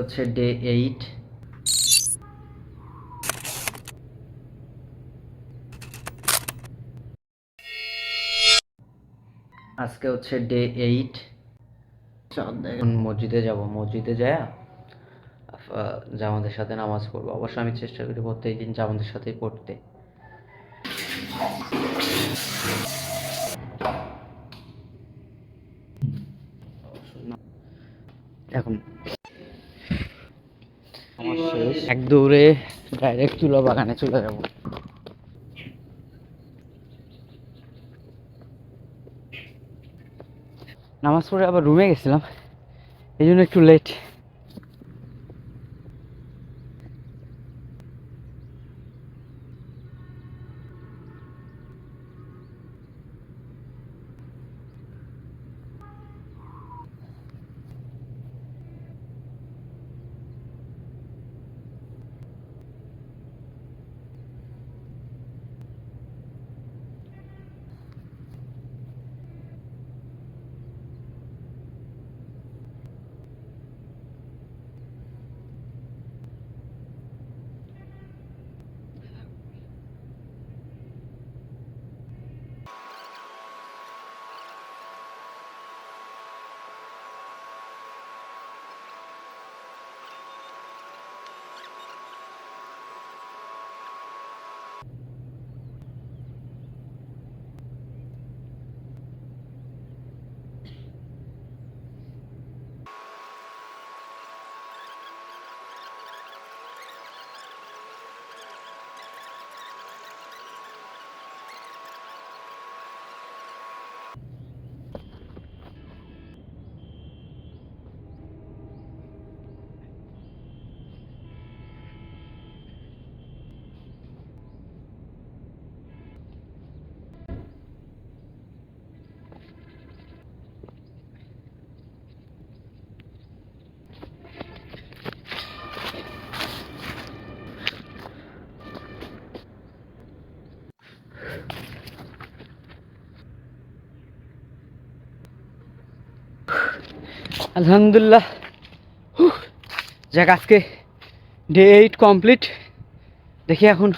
হচ্ছে day eight. আজকে হচ্ছে ডে এইট। মসজিদে যাব। মসজিদে যায় জামাতের সাথে নামাজ পড়ব। অবশ্য আমি চেষ্টা করি প্রত্যেক দিন জামাতের সাথেই পড়তে। এখন শেষ। এক দৌড়ে ডাইরেক্ট চুলা বাগানে চলে যাব। নামাজ পড়ে আবার রুমে গেছিলাম, এই জন্য একটু লেট আলহামদুলিল্লাহ। যাক, আজকে ডে এইট কমপ্লিট দেখি এখন।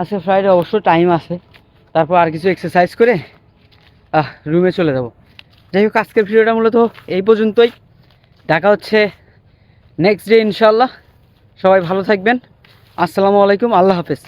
আজকে ফ্রাইডে অবশ্য টাইম আছে। তারপর আর কিছু এক্সারসাইজ করে রুমে চলে যাব। যাই হোক, আজকের ভিডিওটা মূলত এই পর্যন্তই। দেখা হচ্ছে নেক্সট ডে ইনশাল্লাহ সবাই ভালো থাকবেন। আসসালামু আলাইকুম, আল্লাহ হাফেজ।